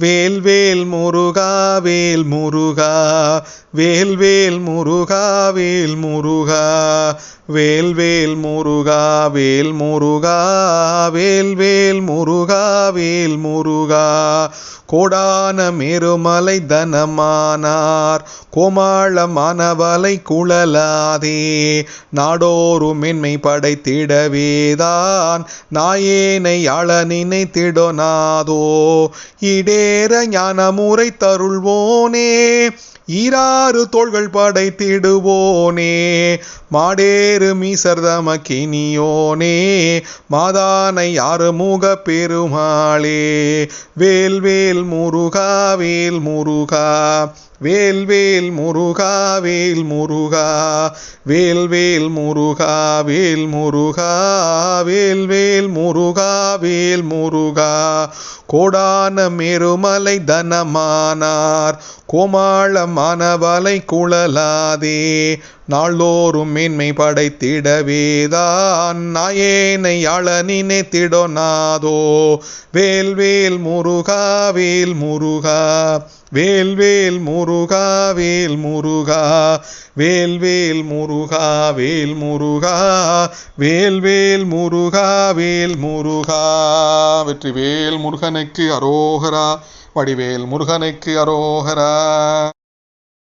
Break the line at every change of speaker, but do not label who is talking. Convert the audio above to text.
வேல் வேல் முருகா வேல் முருகா. வேல் வேல் முருகா வேல் முருகா. வேல் வேல் முருகா வேல் முருகா. வேல் வேல் முருகா வேல் முருகா. கோடான மேருமலை தனமானார். கோமாள மனவலை குழலாதே. நாடோறும் மென்மை படைத்திடவேதான். நாயேனை ஆள இடே இடேற ஞானமுறை தருள்வோனே. ஈராறு தோள்கள் படைத்திடுவோனே. மாடேறு மீசர்தமக்கினியோனே மாதானை ஆறுமுக பெருமாளே. வேல் வேல் முருகா வேல் முருகா. வேல் வேல் முருகா வேல் முருகா. வேல் வேல் முருகா வேல் முருகா. வேல் வேல் முருகா வேல் முருகா. கோடான மேருமலை தனமானார். கோமாளமானவலை குழலாதே. நாள்தோறும் மேன்மை படைத்திடவேதான் நாயேனை ஆள நினைத்திடொனாதோ வேல் வேல் முருகா வேல் முருகா. வேல் வேல் முருகா வேல் முருகா. வேல் வேல் முருகா வேல் முருகா. வேல் வேல் முருகா வேல் முருகா. வெற்றி வேல் முருகனுக்கு அரோகரா. வடிவேல் முருகனுக்கு அரோகரா.